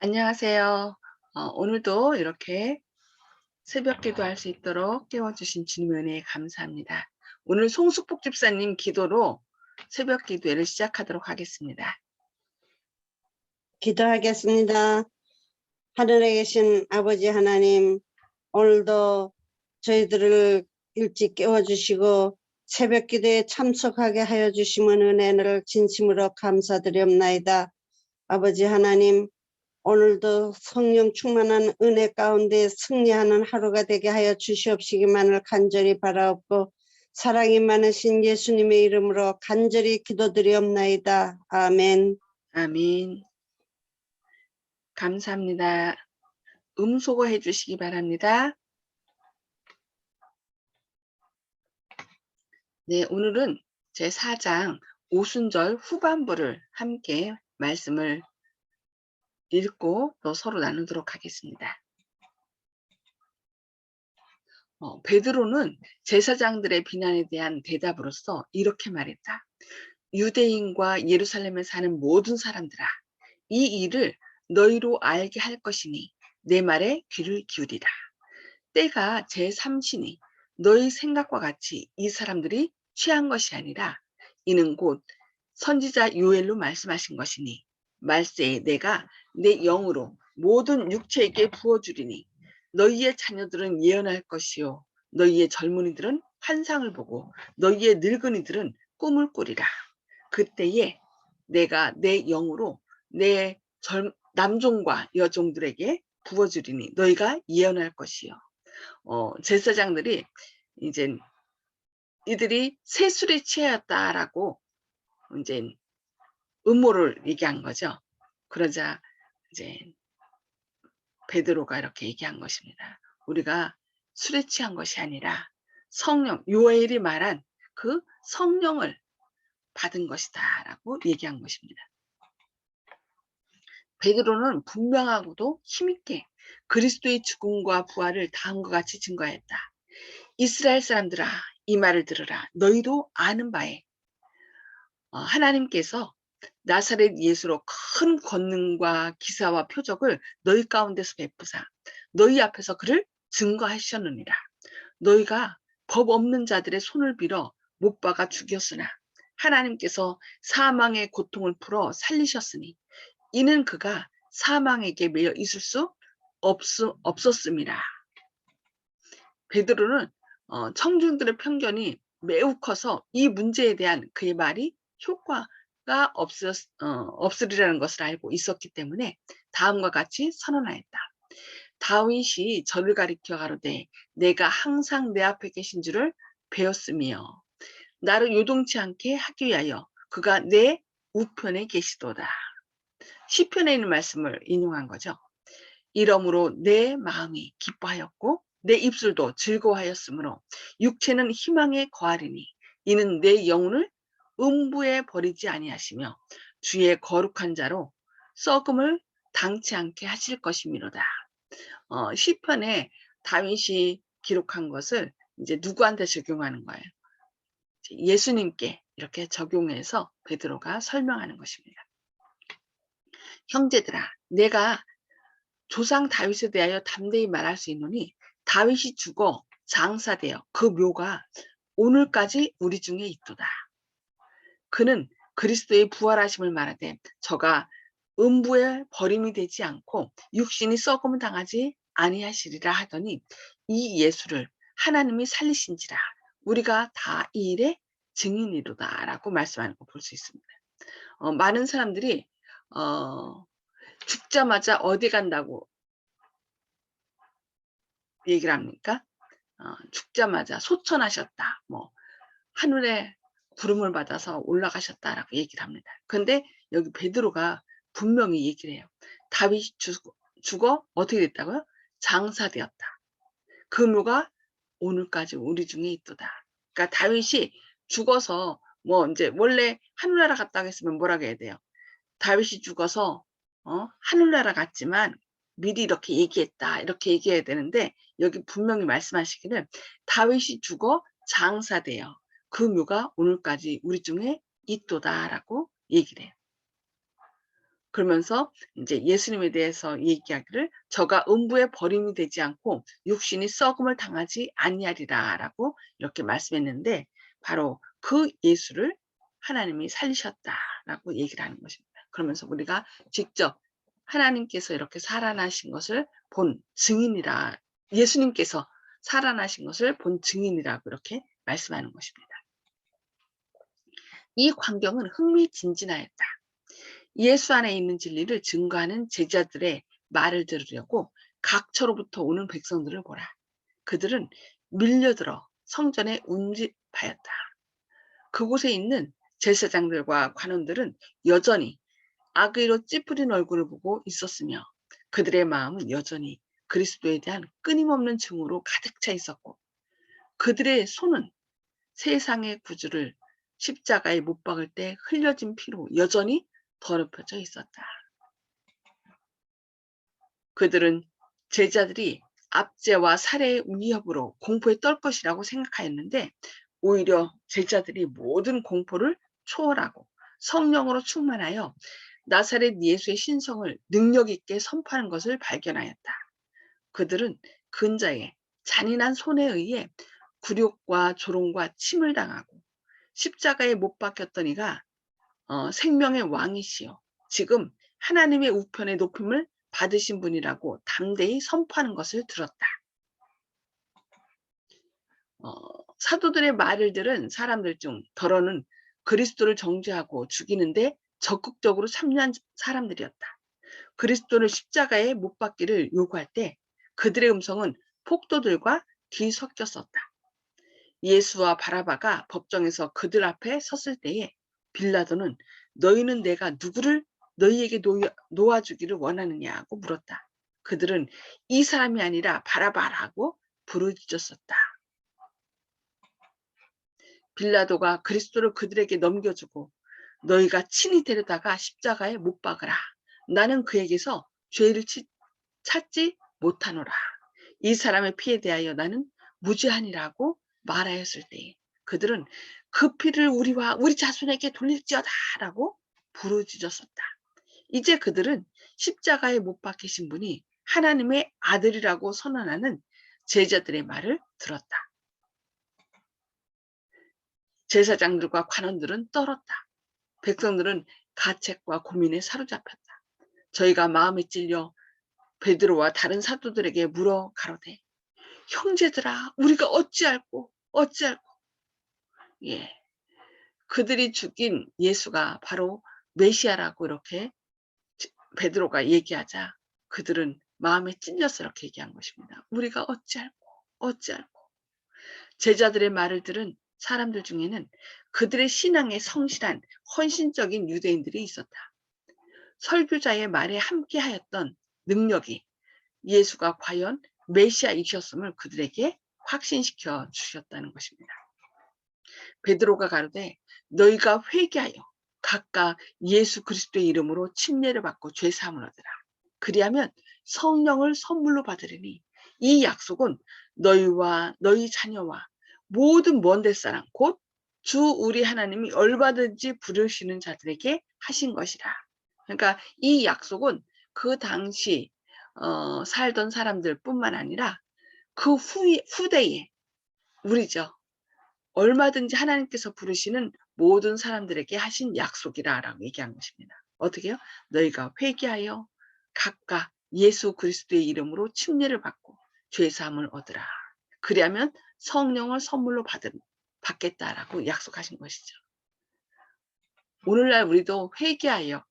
안녕하세요. 어, 오늘도 이렇게 새벽 기도할 수 있도록 깨워주신 주님의 은혜에 감사합니다. 오늘 송숙복 집사님 기도로 새벽 기도회를 시작하도록 하겠습니다. 기도하겠습니다. 하늘에 계신 아버지 하나님, 오늘도 저희들을 일찍 깨워주시고 새벽 기도에 참석하게 하여 주심은 은혜를 진심으로 감사드리옵나이다. 아버지 하나님, 오늘도 성령 충만한 은혜 가운데 승리하는 하루가 되게 하여 주시옵시기만을 간절히 바라옵고 사랑이 많으신 예수님의 이름으로 간절히 기도드리옵나이다. 아멘. 아멘. 감사합니다. 음소거 해주시기 바랍니다. 네, 오늘은 제 4장 오순절 후반부를 함께 말씀을 읽고 또 서로 나누도록 하겠습니다. 어, 베드로는 제사장들의 비난에 대한 대답으로서 이렇게 말했다. 유대인과 예루살렘에 사는 모든 사람들아, 이 일을 너희로 알게 할 것이니 내 말에 귀를 기울이라. 때가 제3시니 너희 생각과 같이 이 사람들이 취한 것이 아니라 이는 곧 선지자 요엘로 말씀하신 것이니 말세에 내가 내 영으로 모든 육체에게 부어주리니 너희의 자녀들은 예언할 것이요. 너희의 젊은이들은 환상을 보고 너희의 늙은이들은 꿈을 꾸리라. 그때에 내가 내 영으로 내 젊, 남종과 여종들에게 부어주리니 너희가 예언할 것이요. 어, 제사장들이 이제 이들이 세술에 취하였다라고 이제 음모를 얘기한 거죠. 그러자 이제 베드로가 이렇게 얘기한 것입니다. 우리가 술에 취한 것이 아니라 성령, 요엘이 말한 그 성령을 받은 것이다 라고 얘기한 것입니다. 베드로는 분명하고도 힘있게 그리스도의 죽음과 부활을 다음과 같이 증거했다. 이스라엘 사람들아 이 말을 들으라 너희도 아는 바에 어, 하나님께서 나사렛 예수로 큰 권능과 기사와 표적을 너희 가운데서 베푸사 너희 앞에서 그를 증거하셨느니라 너희가 법 없는 자들의 손을 빌어 못 박아 죽였으나 하나님께서 사망의 고통을 풀어 살리셨으니 이는 그가 사망에게 매여 있을 수 없, 없었습니다. 베드로는 어, 청중들의 편견이 매우 커서 이 문제에 대한 그의 말이 효과 가 없었, 어, 없으리라는 것을 알고 있었기 때문에 다음과 같이 선언하였다. 다윗이 저를 가리켜 가로되 내가 항상 내 앞에 계신 줄을 배웠으며 나를 요동치 않게 하기 위하여 그가 내 우편에 계시도다. 시편에 있는 말씀을 인용한 거죠. 이러므로 내 마음이 기뻐하였고 내 입술도 즐거워하였으므로 육체는 희망에 거하리니 이는 내 영혼을 음부에 버리지 아니하시며 주의 거룩한 자로 썩음을 당치 않게 하실 것이미로다. 어, 시편에 다윗이 기록한 것을 이제 누구한테 적용하는 거예요? 예수님께 이렇게 적용해서 베드로가 설명하는 것입니다. 형제들아, 내가 조상 다윗에 대하여 담대히 말할 수 있노니 다윗이 죽어 장사되어 그 묘가 오늘까지 우리 중에 있도다. 그는 그리스도의 부활하심을 말하되 저가 음부에 버림이 되지 않고 육신이 썩음을 당하지 아니하시리라 하더니 이 예수를 하나님이 살리신지라 우리가 다 이 일의 증인이로다 라고 말씀하는 거 볼 수 있습니다. 어, 많은 사람들이 어, 죽자마자 어디 간다고 얘기를 합니까? 어, 죽자마자 소천하셨다. 뭐 하늘에 부름을 받아서 올라가셨다라고 얘기를 합니다. 근데 여기 베드로가 분명히 얘기를 해요. 다윗이 죽어, 죽어 어떻게 됐다고요? 장사되었다. 그 묘가 오늘까지 우리 중에 있도다. 그러니까 다윗이 죽어서 뭐 이제 원래 하늘나라 갔다고 했으면 뭐라고 해야 돼요? 다윗이 죽어서 어? 하늘나라 갔지만 미리 이렇게 얘기했다. 이렇게 얘기해야 되는데 여기 분명히 말씀하시기를 다윗이 죽어 장사되어 그 묘가 오늘까지 우리 중에 있도다라고 얘기를 해요. 그러면서 이제 예수님에 대해서 얘기하기를 저가 음부에 버림이 되지 않고 육신이 썩음을 당하지 아니하리라라고 이렇게 말씀했는데 바로 그 예수를 하나님이 살리셨다라고 얘기를 하는 것입니다. 그러면서 우리가 직접 하나님께서 이렇게 살아나신 것을 본 증인이라 예수님께서 살아나신 것을 본 증인이라고 이렇게 말씀하는 것입니다. 이 광경은 흥미진진하였다. 예수 안에 있는 진리를 증거하는 제자들의 말을 들으려고 각처로부터 오는 백성들을 보라. 그들은 밀려들어 성전에 운집하였다. 그곳에 있는 제사장들과 관원들은 여전히 악의로 찌푸린 얼굴을 보고 있었으며 그들의 마음은 여전히 그리스도에 대한 끊임없는 증오로 가득 차 있었고 그들의 손은 세상의 구주를 십자가에 못 박을 때 흘려진 피로 여전히 더럽혀져 있었다. 그들은 제자들이 압제와 살해의 위협으로 공포에 떨 것이라고 생각하였는데 오히려 제자들이 모든 공포를 초월하고 성령으로 충만하여 나사렛 예수의 신성을 능력 있게 선포하는 것을 발견하였다. 그들은 근자의 잔인한 손에 의해 굴욕과 조롱과 침을 당하고 십자가에 못 박혔던 이가 어, 생명의 왕이시여 지금 하나님의 우편의 높임을 받으신 분이라고 담대히 선포하는 것을 들었다. 어, 사도들의 말을 들은 사람들 중 더러는 그리스도를 정죄하고 죽이는데 적극적으로 참여한 사람들이었다. 그리스도를 십자가에 못 박기를 요구할 때 그들의 음성은 폭도들과 뒤섞였었다. 예수와 바라바가 법정에서 그들 앞에 섰을 때에 빌라도는 너희는 내가 누구를 너희에게 놓아, 주기를 원하느냐고 물었다. 그들은 이 사람이 아니라 바라바라고 부르짖었었다. 빌라도가 그리스도를 그들에게 넘겨주고 너희가 친히 데려다가 십자가에 못 박으라. 나는 그에게서 죄를 치, 찾지 못하노라. 이 사람의 피에 대하여 나는 무죄하니라고 말하였을 때 그들은 그 피를 우리와 우리 자손에게 돌릴지어다라고 부르짖었었다. 이제 그들은 십자가에 못 박히신 분이 하나님의 아들이라고 선언하는 제자들의 말을 들었다. 제사장들과 관원들은 떨었다. 백성들은 가책과 고민에 사로잡혔다. 저희가 마음에 찔려 베드로와 다른 사도들에게 물어 가로되 형제들아 우리가 어찌할꼬? 어찌할꼬? 예. 그들이 죽인 예수가 바로 메시아라고 이렇게 베드로가 얘기하자 그들은 마음에 찔려서 이렇게 얘기한 것입니다. 우리가 어찌할꼬? 어찌할꼬? 제자들의 말을 들은 사람들 중에는 그들의 신앙에 성실한 헌신적인 유대인들이 있었다. 설교자의 말에 함께하였던 능력이 예수가 과연 메시아이셨음을 그들에게 확신시켜 주셨다는 것입니다. 베드로가 가로되 너희가 회개하여 각각 예수 그리스도의 이름으로 침례를 받고 죄 사함을 얻으라. 그리하면 성령을 선물로 받으리니 이 약속은 너희와 너희 자녀와 모든 먼데 사람 곧 주 우리 하나님이 얼마든지 부르시는 자들에게 하신 것이라. 그러니까 이 약속은 그 당시 어, 살던 사람들뿐만 아니라 그 후, 후대에 우리죠. 얼마든지 하나님께서 부르시는 모든 사람들에게 하신 약속이라 라고 얘기한 것입니다. 어떻게 요? 너희가 회개하여 각각 예수 그리스도의 이름으로 침례를 받고 죄 사함을 얻으라. 그리하면 성령을 선물로 받은, 받겠다라고 약속하신 것이죠. 오늘날 우리도 회개하여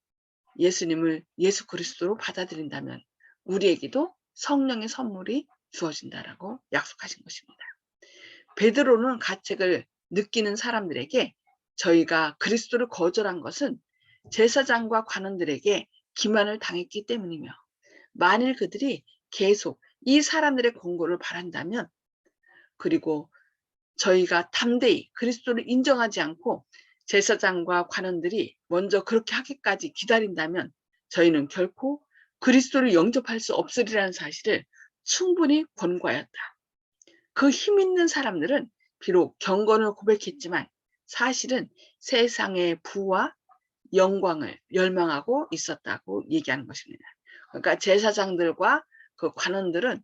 예수님을 예수 그리스도로 받아들인다면 우리에게도 성령의 선물이 주어진다라고 약속하신 것입니다. 베드로는 가책을 느끼는 사람들에게 저희가 그리스도를 거절한 것은 제사장과 관원들에게 기만을 당했기 때문이며 만일 그들이 계속 이 사람들의 권고를 바란다면 그리고 저희가 담대히 그리스도를 인정하지 않고 제사장과 관원들이 먼저 그렇게 하기까지 기다린다면 저희는 결코 그리스도를 영접할 수 없으리라는 사실을 충분히 권고하였다. 그 힘 있는 사람들은 비록 경건을 고백했지만 사실은 세상의 부와 영광을 열망하고 있었다고 얘기하는 것입니다. 그러니까 제사장들과 그 관원들은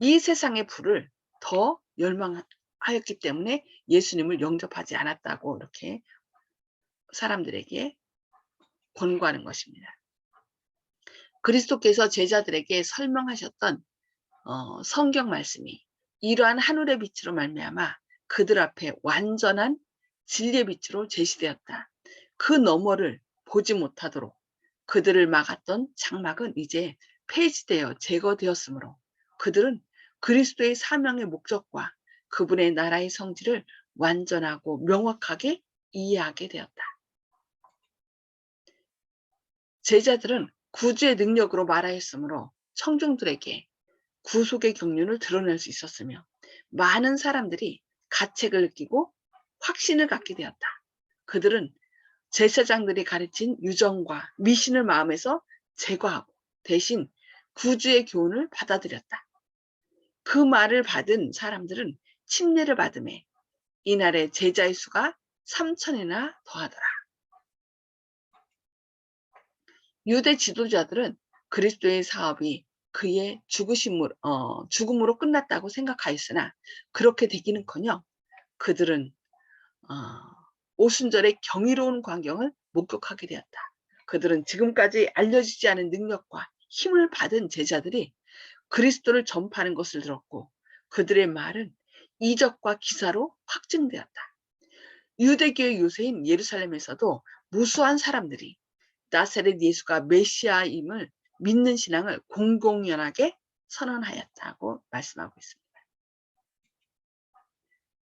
이 세상의 부를 더 열망하였기 때문에 예수님을 영접하지 않았다고 이렇게 사람들에게 권고하는 것입니다. 그리스도께서 제자들에게 설명하셨던 어, 성경 말씀이 이러한 하늘의 빛으로 말미암아 그들 앞에 완전한 진리의 빛으로 제시되었다. 그 너머를 보지 못하도록 그들을 막았던 장막은 이제 폐지되어 제거되었으므로 그들은 그리스도의 사명의 목적과 그분의 나라의 성질을 완전하고 명확하게 이해하게 되었다. 제자들은 구주의 능력으로 말하였으므로 청중들에게 구속의 경륜을 드러낼 수 있었으며 많은 사람들이 가책을 느끼고 확신을 갖게 되었다. 그들은 제사장들이 가르친 유정과 미신을 마음에서 제거하고 대신 구주의 교훈을 받아들였다. 그 말을 받은 사람들은 침례를 받음에 이날의 제자의 수가 3천이나 더하더라. 유대 지도자들은 그리스도의 사업이 그의 죽으심으로, 어, 죽음으로 끝났다고 생각하였으나 그렇게 되기는커녕 그들은 어, 오순절의 경이로운 광경을 목격하게 되었다. 그들은 지금까지 알려지지 않은 능력과 힘을 받은 제자들이 그리스도를 전파하는 것을 들었고 그들의 말은 이적과 기사로 확증되었다. 유대교의 요새인 예루살렘에서도 무수한 사람들이 나사렛 예수가 메시아임을 믿는 신앙을 공공연하게 선언하였다고 말씀하고 있습니다.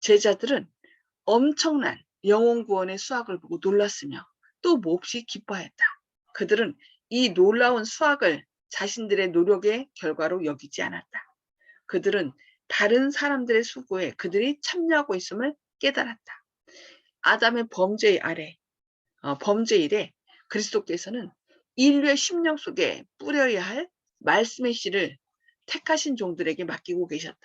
제자들은 엄청난 영혼 구원의 수확을 보고 놀랐으며 또 몹시 기뻐했다. 그들은 이 놀라운 수확을 자신들의 노력의 결과로 여기지 않았다. 그들은 다른 사람들의 수고에 그들이 참여하고 있음을 깨달았다. 아담의 범죄 아래, 어, 범죄 일에 그리스도께서는 인류의 심령 속에 뿌려야 할 말씀의 씨를 택하신 종들에게 맡기고 계셨다.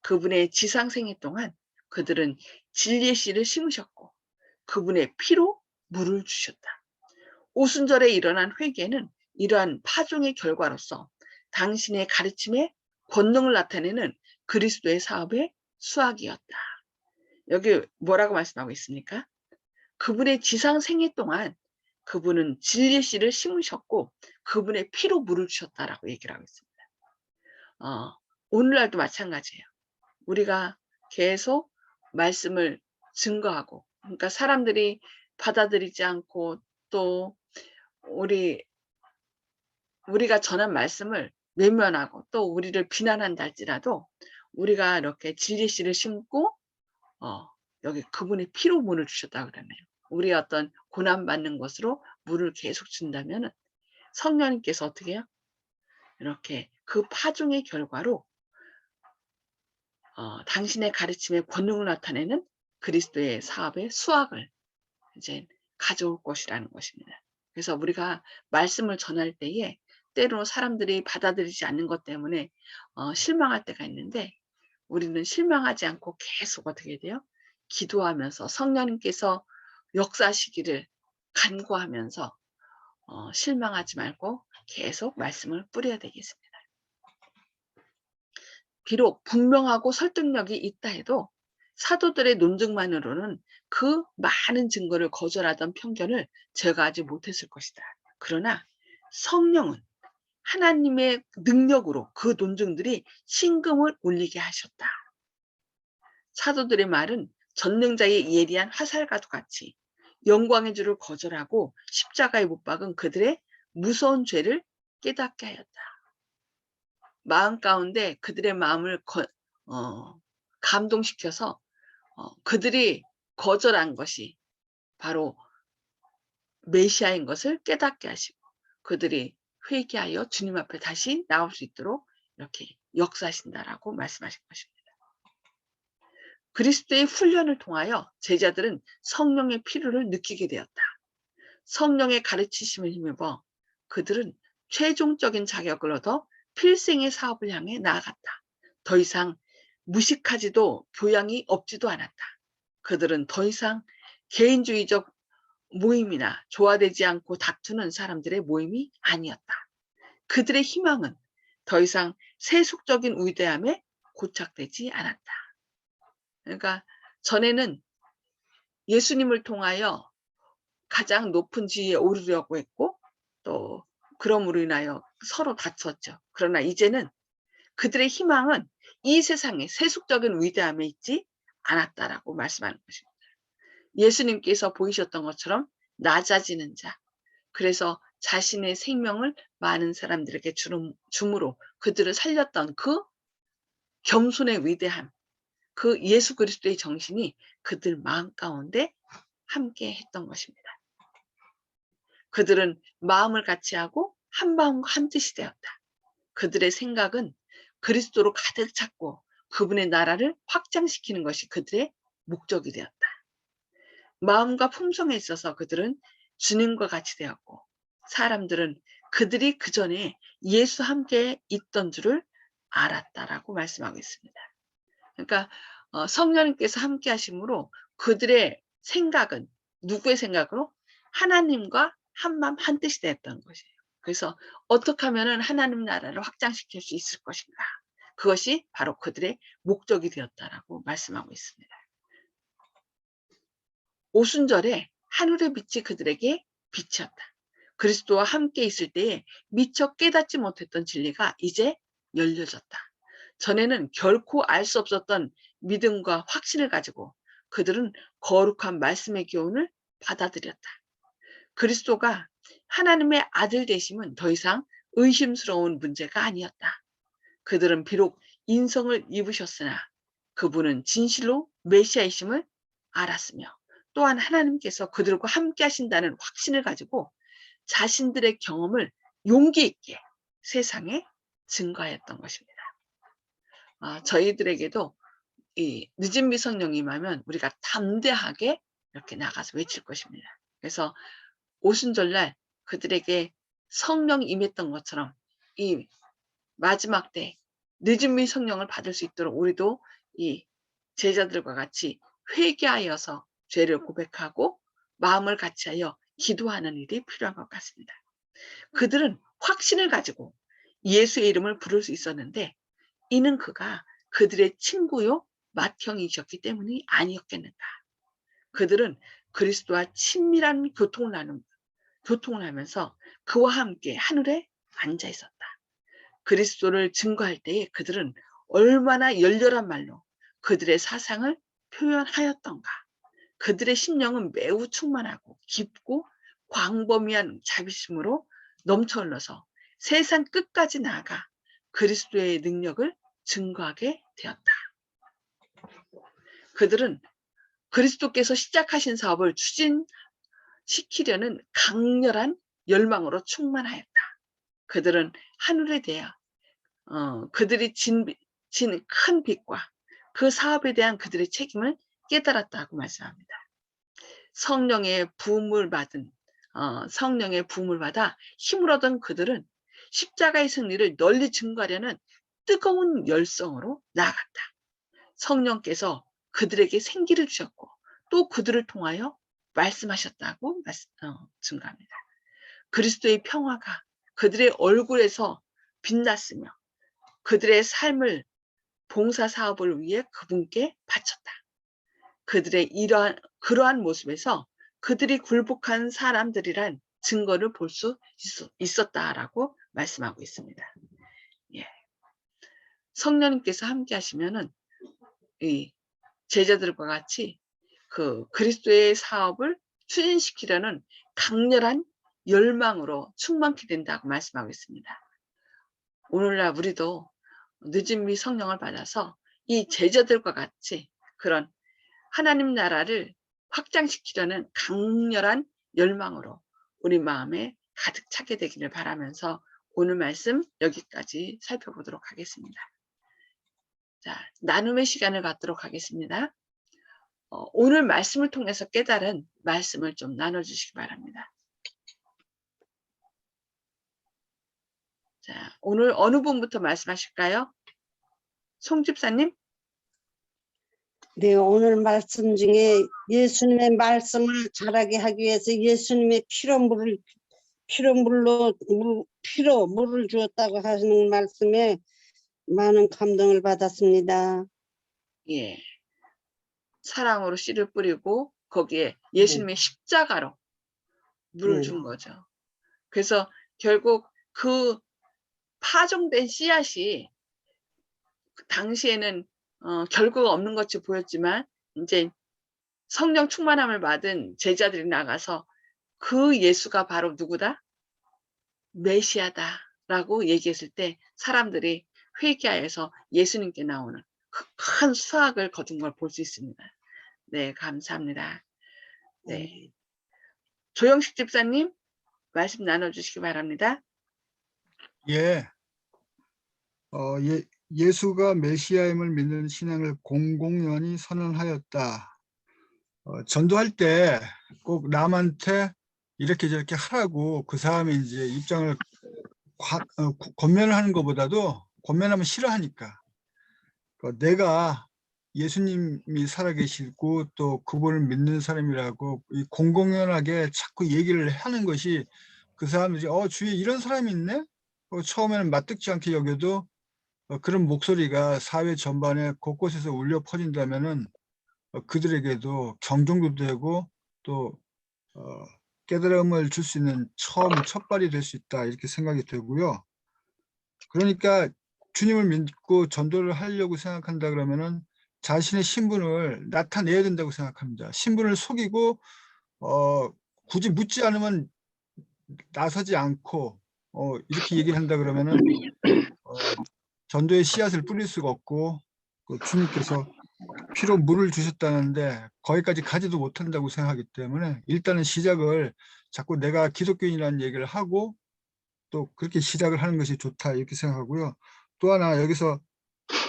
그분의 지상 생애 동안 그들은 진리의 씨를 심으셨고 그분의 피로 물을 주셨다. 오순절에 일어난 회개는 이러한 파종의 결과로서 당신의 가르침에 권능을 나타내는 그리스도의 사업의 수학이었다. 여기 뭐라고 말씀하고 있습니까? 그분의 지상 생애 동안 그분은 진리의 씨를 심으셨고 그분의 피로 물을 주셨다라고 얘기를 하고 있습니다. 어, 오늘날도 마찬가지예요. 우리가 계속 말씀을 증거하고 그러니까 사람들이 받아들이지 않고 또 우리 우리가 전한 말씀을 외면하고 또 우리를 비난한다 할지라도 우리가 이렇게 진리 씨를 심고 어, 여기 그분의 피로 문을 주셨다 그러네요. 우리 어떤 고난 받는 것으로 물을 계속 준다면 성령님께서 어떻게 해요? 이렇게 그 파종의 결과로 어, 당신의 가르침에 권능을 나타내는 그리스도의 사업의 수학을 이제 가져올 것이라는 것입니다. 그래서 우리가 말씀을 전할 때에 때로 사람들이 받아들이지 않는 것 때문에 어, 실망할 때가 있는데 우리는 실망하지 않고 계속 어떻게 돼요? 기도하면서 성령님께서 역사시기를 간구하면서 어, 실망하지 말고 계속 말씀을 뿌려야 되겠습니다. 비록 분명하고 설득력이 있다 해도 사도들의 논증만으로는 그 많은 증거를 거절하던 편견을 제거하지 못했을 것이다. 그러나 성령은 하나님의 능력으로 그 논증들이 신금을 울리게 하셨다. 사도들의 말은 전능자의 예리한 화살과도 같이 영광의 주를 거절하고 십자가에 못 박은 그들의 무서운 죄를 깨닫게 하였다. 마음 가운데 그들의 마음을 거, 어, 감동시켜서 어, 그들이 거절한 것이 바로 메시아인 것을 깨닫게 하시고 그들이 회개하여 주님 앞에 다시 나올 수 있도록 이렇게 역사하신다라고 말씀하신 것입니다. 그리스도의 훈련을 통하여 제자들은 성령의 필요를 느끼게 되었다. 성령의 가르치심을 힘입어 그들은 최종적인 자격을 얻어 필생의 사업을 향해 나아갔다. 더 이상 무식하지도 교양이 없지도 않았다. 그들은 더 이상 개인주의적 모임이나 조화되지 않고 다투는 사람들의 모임이 아니었다. 그들의 희망은 더 이상 세속적인 위대함에 고착되지 않았다. 그러니까 전에는 예수님을 통하여 가장 높은 지위에 오르려고 했고 또 그럼으로 인하여 서로 다투었죠. 그러나 이제는 그들의 희망은 이 세상의 세속적인 위대함에 있지 않았다라고 말씀하는 것입니다. 예수님께서 보이셨던 것처럼 낮아지는 자. 그래서 자신의 생명을 많은 사람들에게 주름, 줌으로 그들을 살렸던 그 겸손의 위대함, 그 예수 그리스도의 정신이 그들 마음 가운데 함께 했던 것입니다. 그들은 마음을 같이 하고 한 마음과 한 뜻이 되었다. 그들의 생각은 그리스도로 가득 찼고 그분의 나라를 확장시키는 것이 그들의 목적이 되었다. 마음과 품성에 있어서 그들은 주님과 같이 되었고 사람들은 그들이 그 전에 예수 함께 있던 줄을 알았다라고 말씀하고 있습니다. 그러니까 어, 성령님께서 함께 하심으로 그들의 생각은 누구의 생각으로 하나님과 한마음 한뜻이 되었던 것이에요. 그래서 어떻게 하면 하나님 나라를 확장시킬 수 있을 것인가? 그것이 바로 그들의 목적이 되었다라고 말씀하고 있습니다. 오순절에 하늘의 빛이 그들에게 비쳤다. 그리스도와 함께 있을 때에 미처 깨닫지 못했던 진리가 이제 열려졌다. 전에는 결코 알 수 없었던 믿음과 확신을 가지고 그들은 거룩한 말씀의 교훈을 받아들였다. 그리스도가 하나님의 아들 되심은 더 이상 의심스러운 문제가 아니었다. 그들은 비록 인성을 입으셨으나 그분은 진실로 메시아이심을 알았으며 또한 하나님께서 그들과 함께 하신다는 확신을 가지고 자신들의 경험을 용기 있게 세상에 증거하였던 것입니다. 아, 저희들에게도 이 늦은 미성령이 임하면 우리가 담대하게 이렇게 나가서 외칠 것입니다. 그래서 오순절날 그들에게 성령이 임했던 것처럼 이 마지막 때 늦은 미 성령을 받을 수 있도록 우리도 이 제자들과 같이 회개하여서 죄를 고백하고 마음을 같이하여 기도하는 일이 필요한 것 같습니다. 그들은 확신을 가지고 예수의 이름을 부를 수 있었는데 이는 그가 그들의 친구요 맏형이셨기 때문이 아니었겠는가. 그들은 그리스도와 친밀한 교통을 나누 교통을 하면서 그와 함께 하늘에 앉아 있었다. 그리스도를 증거할 때에 그들은 얼마나 열렬한 말로 그들의 사상을 표현하였던가. 그들의 심령은 매우 충만하고 깊고 광범위한 자비심으로 넘쳐 흘러서 세상 끝까지 나아가 그리스도의 능력을 증거하게 되었다. 그들은 그리스도께서 시작하신 사업을 추진시키려는 강렬한 열망으로 충만하였다. 그들은 하늘에 대하 어, 그들이 진 큰 빛과 그 사업에 대한 그들의 책임을 깨달았다고 말씀합니다. 성령의 부음을 받은 어, 성령의 부음을 받아 힘을 얻은 그들은 십자가의 승리를 널리 증거하려는 뜨거운 열성으로 나아갔다. 성령께서 그들에게 생기를 주셨고 또 그들을 통하여 말씀하셨다고 말씀, 어, 증가합니다. 그리스도의 평화가 그들의 얼굴에서 빛났으며 그들의 삶을 봉사 사업을 위해 그분께 바쳤다. 그들의 이러한 그러한 모습에서 그들이 굴복한 사람들이란 증거를 볼 수 있었다라고 말씀하고 있습니다. 예. 성령님께서 함께 하시면은 이 제자들과 같이 그 그리스도의 사업을 추진시키려는 강렬한 열망으로 충만케 된다고 말씀하고 있습니다. 오늘날 우리도 늦은 미 성령을 받아서 이 제자들과 같이 그런 하나님 나라를 확장시키려는 강렬한 열망으로 우리 마음에 가득 차게 되기를 바라면서 오늘 말씀 여기까지 살펴보도록 하겠습니다. 자, 나눔의 시간을 갖도록 하겠습니다. 어, 오늘 말씀을 통해서 깨달은 말씀을 좀 나눠주시기 바랍니다. 자, 오늘 어느 분부터 말씀하실까요? 송 집사님? 네, 오늘 말씀 중에 예수님의 말씀을 잘하게 하기 위해서 예수님의 피로 물을 피로 물로 물, 피로 물을 주었다고 하시는 말씀에 많은 감동을 받았습니다. 예. 사랑으로 씨를 뿌리고 거기에 예수님의 십자가로 물을 네. 준 거죠. 그래서 결국 그 파종된 씨앗이 그 당시에는 어, 결과가 없는 것이 보였지만 이제 성령 충만함을 받은 제자들이 나가서 그 예수가 바로 누구다? 메시아다라고 얘기했을 때 사람들이 회개하여서 예수님께 나오는 그큰 수확을 거둔 걸 볼 수 있습니다. 네, 감사합니다. 네. 조영식 집사님 말씀 나눠주시기 바랍니다. 예. 어, 예, 예수가 메시아임을 믿는 신앙을 공공연히 선언하였다. 어, 전도할 때 꼭 남한테 이렇게 저렇게 하라고 그 사람이 이제 입장을 과, 어, 구- 권면을 하는 것보다도 권면하면 싫어하니까 그 내가 예수님이 살아계시고 또 그분을 믿는 사람이라고 이 공공연하게 자꾸 얘기를 하는 것이 그 사람들이 어 주위에 이런 사람이 있네 어, 처음에는 맞듣지 않게 여겨도 어, 그런 목소리가 사회 전반에 곳곳에서 울려 퍼진다면은 어, 그들에게도 경종도 되고 또 어, 깨달음을 줄 수 있는 처음 첫발이 될 수 있다 이렇게 생각이 되고요. 그러니까 주님을 믿고 전도를 하려고 생각한다 그러면은 자신의 신분을 나타내야 된다고 생각합니다. 신분을 속이고 어, 굳이 묻지 않으면 나서지 않고 어, 이렇게 얘기를 한다 그러면은 어, 전도의 씨앗을 뿌릴 수가 없고 그 주님께서 피로 물을 주셨다는데 거기까지 가지도 못한다고 생각하기 때문에 일단은 시작을 자꾸 내가 기독교인이라는 얘기를 하고 또 그렇게 시작을 하는 것이 좋다 이렇게 생각하고요. 또 하나 여기서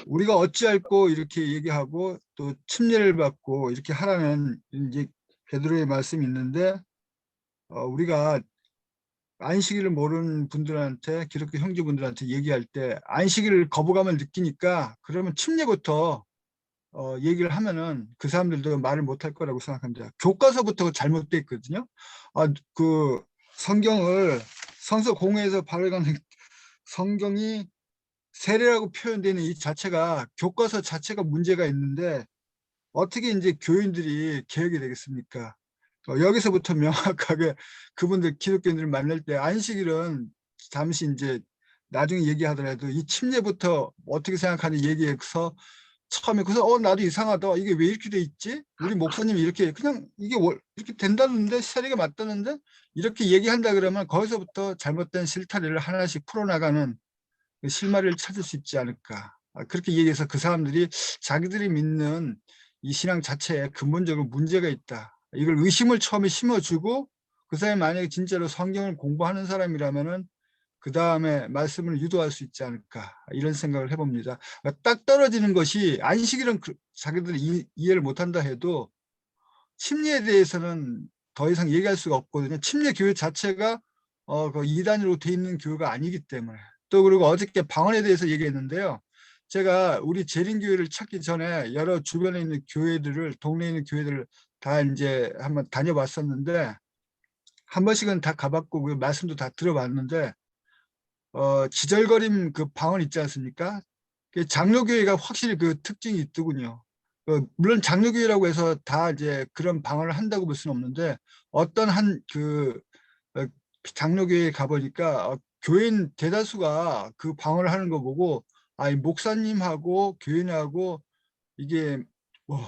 우리가 어찌할꼬 이렇게 얘기하고 또 침례를 받고 이렇게 하라는 이제 베드로의 말씀이 있는데 어, 우리가 안식일을 모르는 분들한테 기독교 형제분들한테 얘기할 때 안식일을 거부감을 느끼니까 그러면 침례부터 어, 얘기를 하면은 그 사람들도 말을 못할 거라고 생각합니다. 교과서부터 잘못돼 있거든요. 아, 그 성경을 성서 공회에서 발행하는 성경이 세례라고 표현되는 이 자체가 교과서 자체가 문제가 있는데 어떻게 이제 교인들이 개혁이 되겠습니까? 어, 여기서부터 명확하게 그분들 기독교인들을 만날 때 안식일은 잠시 이제 나중에 얘기하더라도 이 침례부터 어떻게 생각하는 얘기해서 처음에 그래서 어 나도 이상하다. 이게 왜 이렇게 돼 있지? 우리 목사님이 이렇게 그냥 이게 월- 이렇게 된다는데 세례가 맞다는데? 이렇게 얘기한다 그러면 거기서부터 잘못된 실타래를 하나씩 풀어나가는 그 실마리를 찾을 수 있지 않을까 아, 그렇게 얘기해서 그 사람들이 자기들이 믿는 이 신앙 자체에 근본적으로 문제가 있다 이걸 의심을 처음에 심어주고 그 사람이 만약에 진짜로 성경을 공부하는 사람이라면은 그 다음에 말씀을 유도할 수 있지 않을까 이런 생각을 해봅니다. 그러니까 딱 떨어지는 것이 안식일은 그- 자기들이 이, 이해를 못한다 해도 침례에 대해서는 더 이상 얘기할 수가 없거든요. 침례 교회 자체가 어, 그 이단으로 돼 있는 교회가 아니기 때문에 또 그리고 어저께 방언에 대해서 얘기했는데요. 제가 우리 재림교회를 찾기 전에 여러 주변에 있는 교회들을 동네에 있는 교회들을 다 이제 한번 다녀봤었는데 한 번씩은 다 가봤고 그 말씀도 다 들어봤는데 어, 지절거림 그 방언 있지 않습니까? 그 장로교회가 확실히 그 특징이 있더군요. 그 물론 장로교회라고 해서 다 이제 그런 방언을 한다고 볼 수는 없는데 어떤 한 그 장로교회에 가보니까 어, 교인 대다수가 그 방언을 하는 거 보고 아이 목사님하고 교인하고 이게 뭐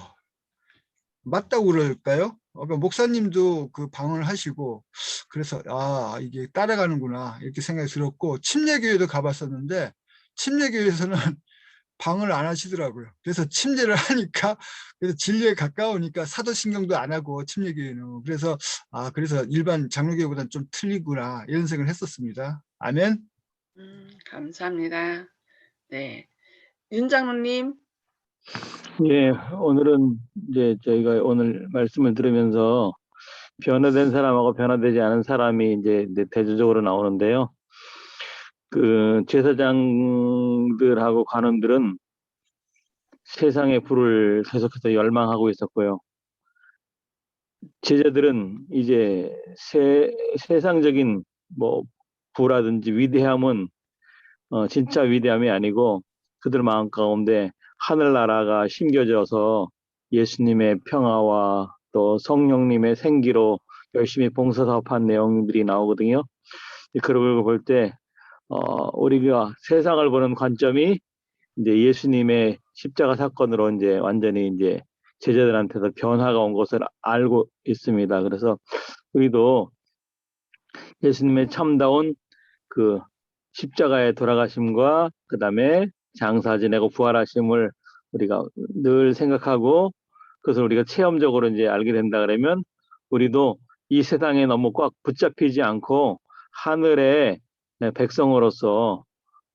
맞다고 그럴까요? 어, 그러니까 목사님도 그 방언을 하시고 그래서 아 이게 따라가는구나 이렇게 생각이 들었고 침례교회도 가봤었는데 침례교회에서는 방언을 안 하시더라고요. 그래서 침례를 하니까 그래서 진리에 가까우니까 사도신경도 안 하고 침례교회는 그래서 아 그래서 일반 장로교회보다는 좀 틀리구나 이런 생각을 했었습니다. 아멘. 음, 감사합니다. 네. 윤 장로님, 예, 오늘은 이제 저희가 오늘 말씀을 들으면서 변화된 사람하고 변화되지 않은 사람이 이제 네, 대조적으로 나오는데요. 그 제사장들하고 관원들은 세상의 불을 계속해서 열망하고 있었고요. 제자들은 이제 세, 세상적인 뭐 부라든지 위대함은 어, 진짜 위대함이 아니고 그들 마음 가운데 하늘나라가 심겨져서 예수님의 평화와 또 성령님의 생기로 열심히 봉사사업한 내용들이 나오거든요. 그런 걸 볼 때, 어, 우리가 세상을 보는 관점이 이제 예수님의 십자가 사건으로 이제 완전히 이제 제자들한테서 변화가 온 것을 알고 있습니다. 그래서 우리도 예수님의 참다운 그 십자가의 돌아가심과 그 다음에 장사 지내고 부활하심을 우리가 늘 생각하고 그것을 우리가 체험적으로 이제 알게 된다 그러면 우리도 이 세상에 너무 꽉 붙잡히지 않고 하늘의 네, 백성으로서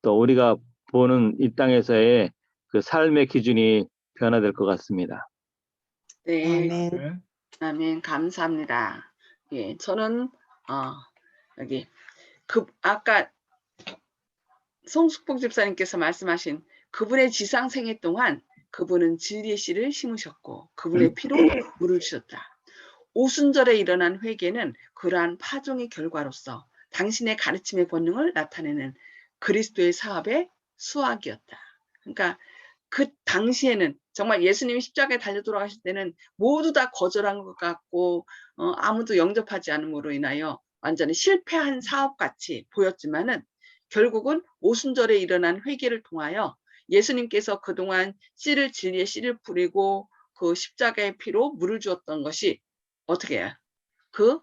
또 우리가 보는 이 땅에서의 그 삶의 기준이 변화될 것 같습니다. 네. 아멘. 네. 아멘. 감사합니다. 예, 저는 어, 여기 그 아까 송숙복 집사님께서 말씀하신 그분의 지상 생애 동안 그분은 진리의 씨를 심으셨고 그분의 피로 물을 주셨다. 오순절에 일어난 회개는 그러한 파종의 결과로서 당신의 가르침의 본능을 나타내는 그리스도의 사업의 수확이었다. 그러니까 그 당시에는 정말 예수님이 십자가에 달려 돌아가실 때는 모두 다 거절한 것 같고 어, 아무도 영접하지 않음으로 인하여 완전히 실패한 사업 같이 보였지만은 결국은 오순절에 일어난 회개를 통하여 예수님께서 그동안 씨를 진리의 씨를 뿌리고 그 십자가의 피로 물을 주었던 것이 어떻게 해요? 그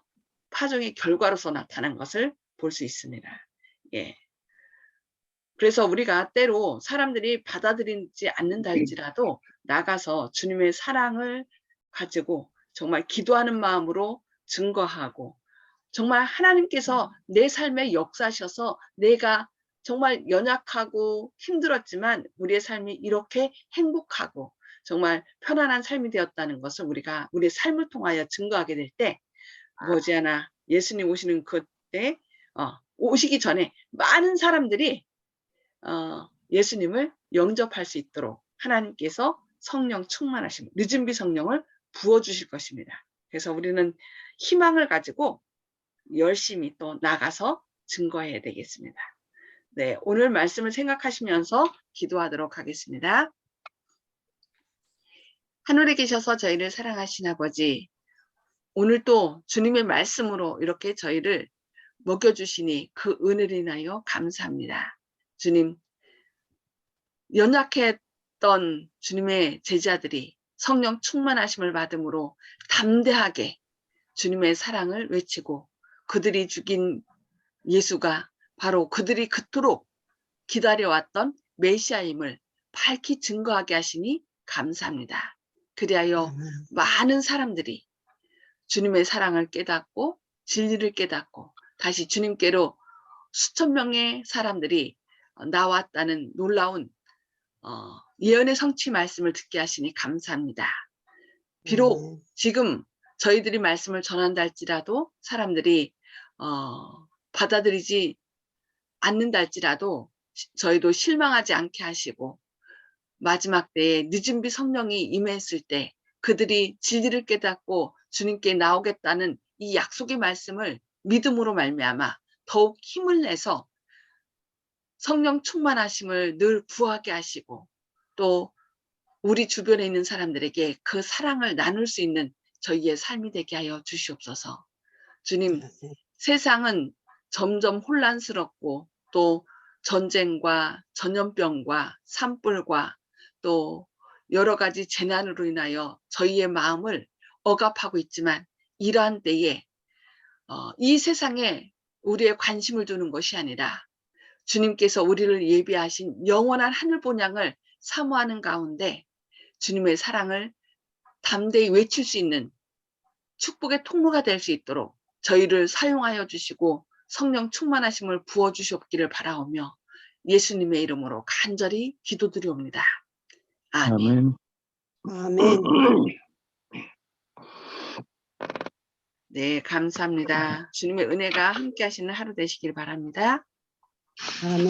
파종의 결과로서 나타난 것을 볼 수 있습니다. 예. 그래서 우리가 때로 사람들이 받아들이지 않는다 할지라도 나가서 주님의 사랑을 가지고 정말 기도하는 마음으로 증거하고 정말 하나님께서 내 삶에 역사하셔서 내가 정말 연약하고 힘들었지만 우리의 삶이 이렇게 행복하고 정말 편안한 삶이 되었다는 것을 우리가 우리의 삶을 통하여 증거하게 될 때 머지않아 예수님 오시는 그때 어, 오시기 전에 많은 사람들이 어, 예수님을 영접할 수 있도록 하나님께서 성령 충만하심, 늦은 비 성령을 부어주실 것입니다. 그래서 우리는 희망을 가지고 열심히 또 나가서 증거해야 되겠습니다. 네, 오늘 말씀을 생각하시면서 기도하도록 하겠습니다. 하늘에 계셔서 저희를 사랑하신 아버지, 오늘 또 주님의 말씀으로 이렇게 저희를 먹여주시니 그 은혜를 인하여 감사합니다. 주님, 연약했던 주님의 제자들이 성령 충만하심을 받음으로 담대하게 주님의 사랑을 외치고 그들이 죽인 예수가 바로 그들이 그토록 기다려왔던 메시아임을 밝히 증거하게 하시니 감사합니다. 그리하여. 많은 사람들이 주님의 사랑을 깨닫고 진리를 깨닫고 다시 주님께로 수천 명의 사람들이 어, 나왔다는 놀라운 어, 예언의 성취 말씀을 듣게 하시니 감사합니다. 비록 아멘. 지금 저희들이 말씀을 전한다 할지라도 사람들이 어, 받아들이지 않는다 할지라도 시- 저희도 실망하지 않게 하시고 마지막 때에 늦은 비 성령이 임했을 때 그들이 진리를 깨닫고 주님께 나오겠다는 이 약속의 말씀을 믿음으로 말미암아 더욱 힘을 내서 성령 충만하심을 늘 구하게 하시고 또 우리 주변에 있는 사람들에게 그 사랑을 나눌 수 있는 저희의 삶이 되게 하여 주시옵소서. 주님, 세상은 점점 혼란스럽고 또 전쟁과 전염병과 산불과 또 여러 가지 재난으로 인하여 저희의 마음을 억압하고 있지만 이러한 때에 어, 이 세상에 우리의 관심을 두는 것이 아니라 주님께서 우리를 예비하신 영원한 하늘 본향을 사모하는 가운데 주님의 사랑을 담대히 외칠 수 있는 축복의 통로가 될 수 있도록 저희를 사용하여 주시고 성령 충만하심을 부어 주시옵기를 바라오며 예수님의 이름으로 간절히 기도드리옵니다. 아멘. 아멘. 네, 감사합니다. 주님의 은혜가 함께 하시는 하루 되시길 바랍니다. 아멘.